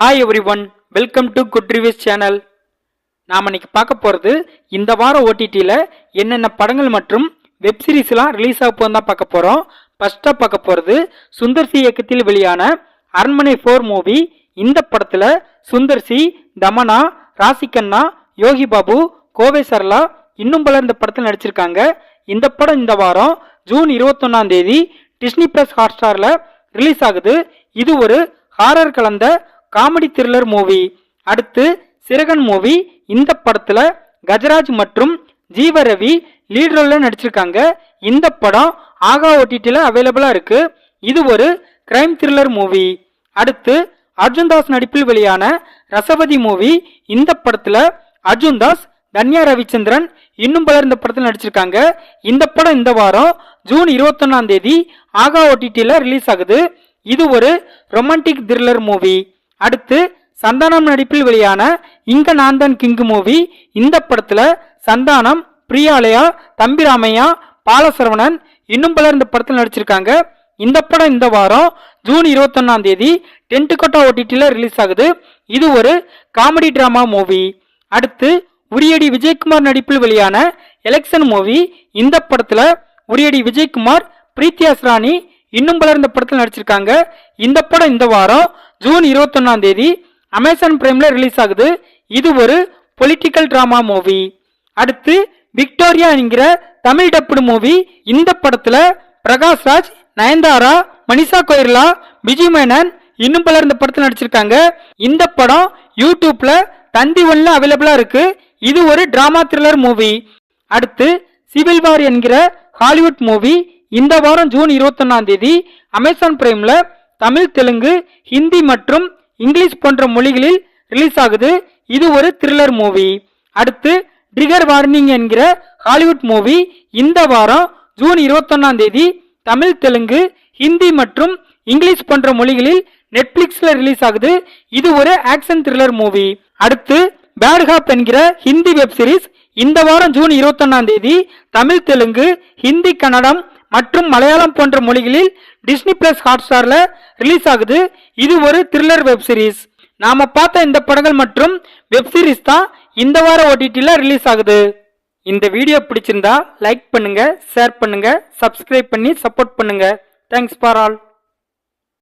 Hi everyone welcome to good reviews channel நாம் இன்னைக்கு பார்க்க போகிறது இந்த வாரம் ஓடிடியில் என்னென்ன படங்கள் மற்றும் வெப்சீரிஸ்லாம் ரிலீஸ் ஆக போகுது தான் பார்க்க போகிறோம் ஃபஸ்ட்டாக பார்க்க போகிறது சுந்தர் சி இயக்கத்தில் வெளியான அரண்மனை ஃபோர் மூவி இந்த படத்தில் சுந்தர் சி தமனா ராசிகண்ணா யோகி பாபு கோவை சரளா இன்னும் பலர் இந்த படத்தில் நடிச்சிருக்காங்க. இந்த படம் இந்த வாரம் ஜூன் இருபத்தொன்னாம் தேதி டிஸ்னி பிளஸ் ஹாட்ஸ்டாரில் ரிலீஸ் ஆகுது. இது ஒரு ஹாரர் கலந்த காமெடி த்ரில்லர் மூவி அடுத்து சிறகன் மூவி இந்த படத்துல கஜராஜ் மற்றும் ஜீவ ரவி லீட் ரோல்ல நடிச்சிருக்காங்க. இந்த படம் ஆகா ஓடிடியில் அவைலபிளா இருக்கு. இது ஒரு கிரைம் த்ரில்லர் மூவி அடுத்து அர்ஜுன் தாஸ் நடிப்பில் வெளியான ரசபதி மூவி இந்த படத்துல அர்ஜுன் தாஸ் தன்யா ரவிச்சந்திரன் இன்னும் பலர் இந்த படத்தில் நடிச்சிருக்காங்க. இந்த படம் இந்த வாரம் ஜூன் இருபத்தொன்னாம் தேதி ஆகா ஓடிடியில் ரிலீஸ் ஆகுது. இது ஒரு ரொமான்டிக் த்ரில்லர் மூவி அடுத்து சந்தானம் நடிப்பில் வெளியான இங்க நாந்தன் கிங்கு மூவி இந்த படத்துல சந்தானம் பிரியாலயா தம்பிராமையா பாலசரவணன் இன்னும் பலர் இந்த படத்தில் நடிச்சிருக்காங்க. இந்த படம் இந்த வாரம் ஜூன் இருபத்தொன்னாம் தேதி டென்ட் கொட்டா ஓடிடியில் ரிலீஸ் ஆகுது. இது ஒரு காமெடி டிராமா மூவி. அடுத்து உரியடி விஜயகுமார் நடிப்பில் வெளியான எலெக்ஷன் மூவி இந்த படத்தில் உரியடி விஜயகுமார் பிரீத்தி ராணி இன்னும் பலர் இந்த படத்தில் நடிச்சிருக்காங்க. இந்த படம் இந்த வாரம் ஜூன் இருபத்தொன்னாம் தேதி அமேசான் பிரைம்ல ரிலீஸ் ஆகுது. இது ஒரு பொலிட்டிக்கல் டிராமா மூவி அடுத்து விக்டோரியா என்கிற தமிழ் டப்புடு மூவி இந்த படத்துல பிரகாஷ் ராஜ் நயன்தாரா மனிஷா கொய்ரலா விஜய் மேனன் இன்னும் பலர் இந்த படத்தில் நடிச்சிருக்காங்க. இந்த படம் யூடியூப்ல தந்தி ஒன்ல அவைலபிளா இருக்கு. இது ஒரு டிராமா த்ரில்லர் மூவி அடுத்து சிவில் வார் என்கிற ஹாலிவுட் மூவி இந்த வாரம் ஜூன் இருபத்தொன்னாம் தேதி அமேசான் பிரைம்ல தமிழ் தெலுங்கு ஹிந்தி மற்றும் இங்கிலீஷ் போன்ற மொழிகளில் ரிலீஸ் ஆகுது. இது ஒரு த்ரில்லர் மூவி அடுத்து ட்ரிகர் வார்னிங் என்கிற ஹாலிவுட் மூவி இந்த வாரம் ஜூன் இருபத்தொன்னாம் தேதி தமிழ் தெலுங்கு ஹிந்தி மற்றும் இங்கிலீஷ் போன்ற மொழிகளில் நெட்ஃபிளிக்ஸில் ரிலீஸ் ஆகுது. இது ஒரு ஆக்ஷன் த்ரில்லர் மூவி அடுத்து பேட்ஹாப் என்கிற ஹிந்தி வெப் சீரிஸ் இந்த வாரம் ஜூன் இருபத்தொன்னாம் தேதி தமிழ் தெலுங்கு ஹிந்தி கன்னடம் மற்றும் மலையாளம் போன்ற மொழிகளில் டிஸ்னி பிளஸ் ஹாட்ஸ்டார்ல ரிலீஸ் ஆகுது. இது ஒரு த்ரில்லர் வெப் சீரிஸ் நாம பார்த்த இந்த படங்கள் மற்றும் வெப் சீரிஸ் தான் இந்த வார ஓடிடியில் ரிலீஸ் ஆகுது. இந்த வீடியோ பிடிச்சிருந்தா லைக் பண்ணுங்க ஷேர் பண்ணுங்க சப்ஸ்கிரைப் பண்ணி சப்போர்ட் பண்ணுங்க. Thanks for all